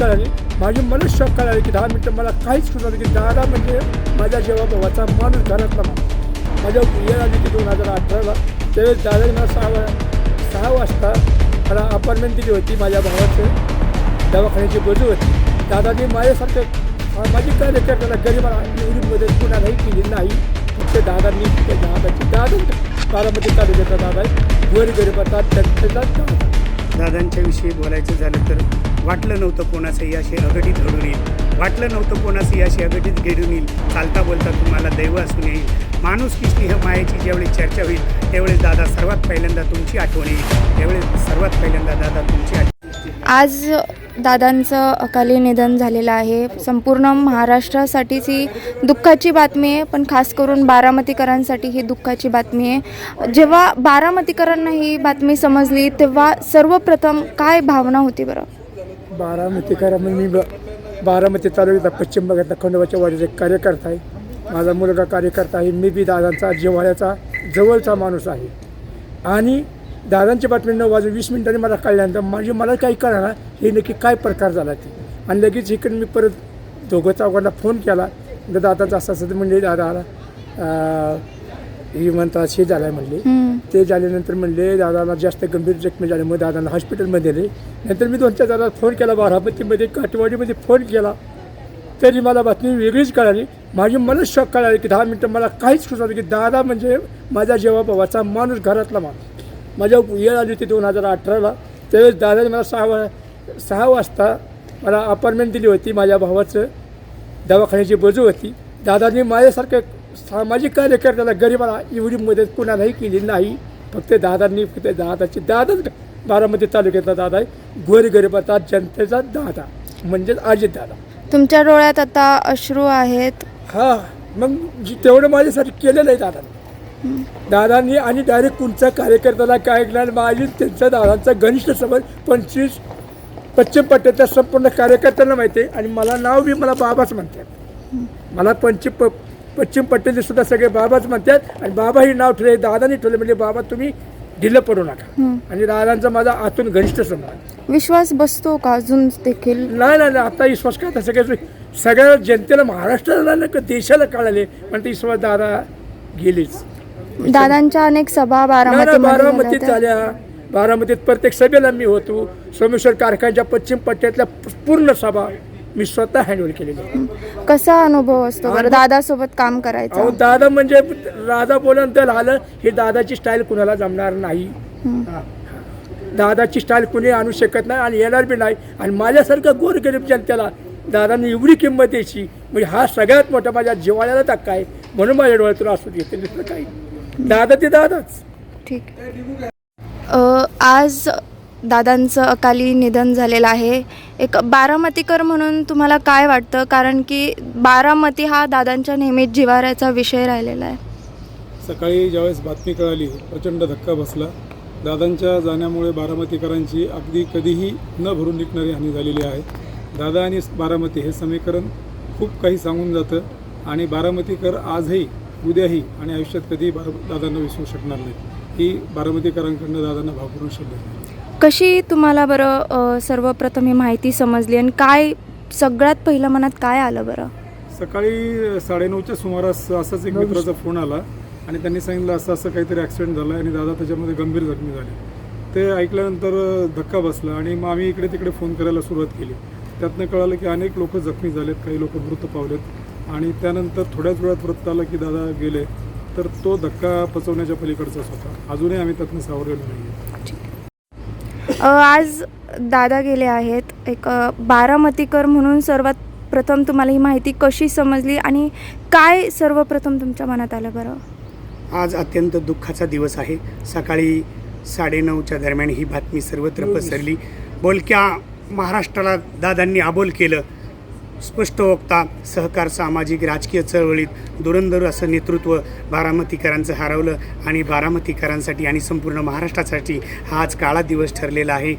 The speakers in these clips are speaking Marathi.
कळाली. माझी मनच शॉक कळाली की दहा मिनटं मला काहीच सुचत की दादा म्हणजे माझ्या जेव्हा भावाचा माणूस घरातला माणूस माझ्या वेळ आली की दोन हजार अठराला त्यावेळेस दादाने मला सहा वा सहा वाजता मला अपॉइंटमेंट दिली होती माझ्या भावाचे. दवाखान्याची गरजू होती. दादाने माझ्यासारखं माझी कार्यकर्त्याला गरिबाला एवढी मदत कुणालाही केली नाही. फक्त दादांनी दादाची दादा बारामती तालुक्याचा दादा. आहे वर गरिबाचा जनतेचा दादा दादांच्या बोलायचं झालं तर वाटलं नव्हतं कोणाचंही असे अघटित घडून येईल. वाटलं नव्हतं कोणाचंही असे अघटित घडून येईल. चालता बोलता तुम्हाला दैव असून येईल. माणूस की स्नेह मायेची ज्यावेळी चर्चा होईल त्यावेळेस दादा सर्वात पहिल्यांदा तुमची आठवण येईल. त्यावेळेस सर्वात पहिल्यांदा दादा तुमची आठवण आज दादांचं अकाली निधन झालेलं आहे. संपूर्ण महाराष्ट्रासाठीच ही दुःखाची बातमी आहे पण खास करून बारामतीकरांसाठी ही दुःखाची बातमी आहे. जेव्हा बारामतीकरांना ही बातमी समजली तेव्हा सर्वप्रथम काय भावना होती बरं? बारामतीकर म्हणजे मी ब बारामती तालुक्याचा पश्चिम भागातला खंडोबाच्या वाडीचा एक कार्यकर्ता आहे. माझा मुलगा कार्यकर्ता आहे. मी बी दादांचा जिव्हाळ्याचा जवळचा माणूस आहे. आणि दादांची बातमी नऊ वाजून वीस मिनिटांनी मला कळल्यानंतर माझी मला काही कळणार हे नक्की काय प्रकार झाला ते. आणि लगेच इकडे मी परत दोघं चौघांना फोन केला. तर दादाचा असं असं म्हणजे दादा आला. ही म्हणतात हे झालं आहे म्हणले. ते झाल्यानंतर म्हणले दादाला जास्त गंभीर जखमी झाल्यामुळे दादांना हॉस्पिटलमध्ये नेले. नंतर मी दोन चार दादा फोन केला बारामतीमध्ये काटेवाडीमध्ये फोन केला. तरी मला बातमी वेगळीच कळाली. माझी मनच शॉक कळाली की दहा मिनटं मला काहीच सुचत की दादा म्हणजे माझ्या जेव्हा माणूस घरातला माणूस. माझ्या वेळ आली होती दोन हजार अठराला. त्यावेळेस दादाने मला सहा वा सहा वाजता मला अपॉइंटमेंट दिली होती. माझ्या भावाचं दवाखान्याची बाजू होती. दादांनी माझ्यासारखं सामाजिक कार्यकर्त्याला गरिबाला एवढी मदत कुणालाही केली नाही. फक्त दादांनी फक्त दादाची दादाच बारामती तालुक्यातला दादा आहे. गोरगरिबाचा जनतेचा दादा म्हणजेच अजित दादा. तुमच्या डोळ्यात आता अश्रू आहेत. हा मग जी- तेवढं माझ्यासाठी केलेलं आहे दादांनी दादांनी आणि डायरेक्ट कोणत्या कार्यकर्त्याला काय ऐकणार माझी त्यांच्या दादांचा घनिष्ठ संबंध पंचवीस पश्चिम पट्ट्याच्या संपूर्ण कार्यकर्त्यांना माहिती आहे. आणि मला नाव बी मला बाबाच म्हणतात. मला पंचिम प पश्चिम पट्ट्याचे सुद्धा सगळे बाबाच म्हणतात आणि बाबा ही नाव ठेवले दादानी ठेवले म्हणजे बाबा तुम्ही ढिलं पडू नका. आणि दादांचा माझा आतून घनिष्ठ संबंध विश्वास बसतो का अजून देखील? नाही नाही आता विश्वास काय? सगळ्या सगळ्या जनतेला महाराष्ट्राला देशाला कळाले पण ते विश्वास दादा गेलीच. दादांच्या अनेक सभा बारामतीत झाल्या. बारामतीत प्रत्येक सभेला मी होतो. सोमेश्वर कारखान्याच्या पश्चिम पट्ट्यातल्या पूर्ण सभा मी स्वतः हँडल केलेली. कसा अनुभव असतो बरं? दादासोबत काम करायचा. अहो दादा म्हणजे राजा बोलून आलं ही दादाची स्टाईल कुणाला जमणार नाही. हा. दादाची स्टाईल कुणी आणू शकत नाही आणि येणार बी नाही. आणि माझ्यासारखं गोरगरीब जनतेला दादांनी एवढी किंमत द्यायची म्हणजे हा सगळ्यात मोठा माझ्या जिवाळ्याला धक्का आहे. म्हणून माझ्या डोळ्यातून असू येते दुसरं काही. दादा ते दादाच. ठीक. अ, आज दादांचं अकाली निधन झालेलं आहे. एक बारामतीकर म्हणून तुम्हाला काय वाटतं? कारण की बारामती हा दादांच्या नेहमीच जिवाऱ्याचा विषय राहिलेला आहे. सकाळी ज्यावेळेस बातमी कळाली प्रचंड धक्का बसला. दादांच्या जाण्यामुळे बारामतीकरांची अगदी कधीही न भरून निघणारी हानी झालेली आहे. दादा आणि बारामती हे समीकरण खूप काही सांगून जातं आणि बारामतीकर आजही उद्याही आणि आयुष्यात कधीही बारा दादांना विसरू शकणार नाही ही बारामतीकरांकडनं दादांना भावपूर्ण शकले आहे. कशी तुम्हाला बरं सर्वप्रथम ही माहिती समजली आणि काय सगळ्यात पहिलं मनात काय आलं बरं? सकाळी साडेनऊच्या सुमारास असाच एक मित्राचा फोन आला आणि त्यांनी सांगितलं असं असं काहीतरी ॲक्सिडेंट झाला आणि दादा त्याच्यामध्ये गंभीर जखमी झाले. ते ऐकल्यानंतर धक्का बसला आणि मग आम्ही इकडे तिकडे फोन करायला सुरुवात केली. त्यातनं कळालं की अनेक लोक जखमी झालेत काही लोक मृत पावलेत आणि त्यानंतर थोड्याच वेळात वृत्त आलं की दादा गेले. तर तो धक्का पचवण्याच्या पलीकडचाच होता. अजूनही आम्ही त्यातनं सावरलेलो नाही आज दादा गेले आहेत. एक बारामतीकर म्हणून सर्वात प्रथम तुम्हाला ही माहिती कशी समजली आणि काय सर्वप्रथम तुमच्या मनात आलं बरं? आज अत्यंत दुःखाचा दिवस आहे. सकाळी साडेनऊच्या दरम्यान ही बातमी सर्वत्र पसरली. बोलक्या महाराष्ट्राला दादांनी अबोल केलं. स्पष्ट वक्ता सहकार सामाजिक राजकीय चळवळीत दुरंदर असं नेतृत्व बारामतीकरांचं हरवलं आणि बारामतीकरांसाठी आणि संपूर्ण महाराष्ट्रासाठी हा आज काळा दिवस ठरलेला आहे.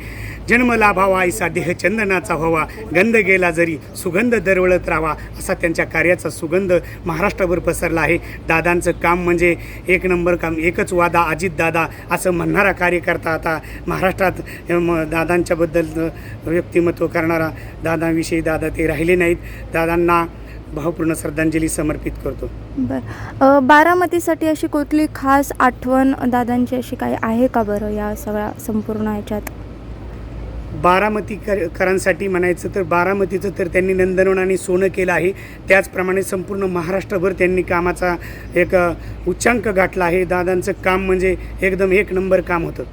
जन्म लाभावा ऐसा देह चंदनाचा व्हावा गंध गेला जरी सुगंध दरवळत राहावा असा त्यांच्या कार्याचा सुगंध महाराष्ट्रभर पसरला आहे. दादांचं काम म्हणजे एक नंबर काम एकच वादा अजित दादा असं म्हणणारा कार्यकर्ता आता महाराष्ट्रात म, दादांच्याबद्दल व्यक्तिमत्व करणारा दादांविषयी दादा ते राहिले नाहीत. दादांना भावपूर्ण श्रद्धांजली समर्पित करतो. बरं. बारामतीसाठी अशी कुठली खास आठवण दादांची अशी काही आहे का बरं या सगळ्या संपूर्ण ह्याच्यात? बारामती कर करांसाठी म्हणायचं तर बारामतीचं तर त्यांनी नंदनवन आणि सोनं केलं आहे. त्याचप्रमाणे संपूर्ण महाराष्ट्रभर त्यांनी कामाचा एक उच्चांक गाठला आहे. दादांचं काम म्हणजे एकदम एक नंबर काम होतं.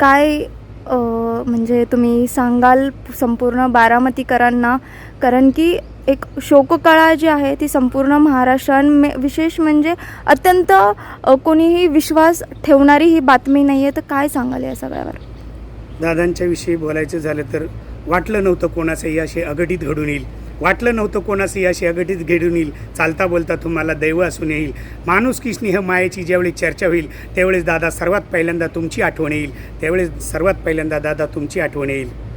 काय म्हणजे तुम्ही सांगाल संपूर्ण बारामतीकरांना कारण की एक शोककळा जी आहे ती संपूर्ण महाराष्ट्रात विशेष म्हणजे अत्यंत कोणीही विश्वास ठेवणारी ही बातमी नाही आहे तर काय सांगाल या सगळ्यावर? दादांच्या विषयी बोलायचं झालं तर वाटलं नव्हतं कोणाचंही असे अघटित घडून येईल. वाटलं नव्हतं कोणाशी अशी अगटीत घडून येईल. चालता बोलता तुम्हाला दैव असून येईल. माणूस की स्नेह मायेची ज्यावेळी चर्चा होईल त्यावेळेस दादा सर्वात पहिल्यांदा तुमची आठवण येईल. त्यावेळेस सर्वात पहिल्यांदा दादा तुमची आठवण येईल.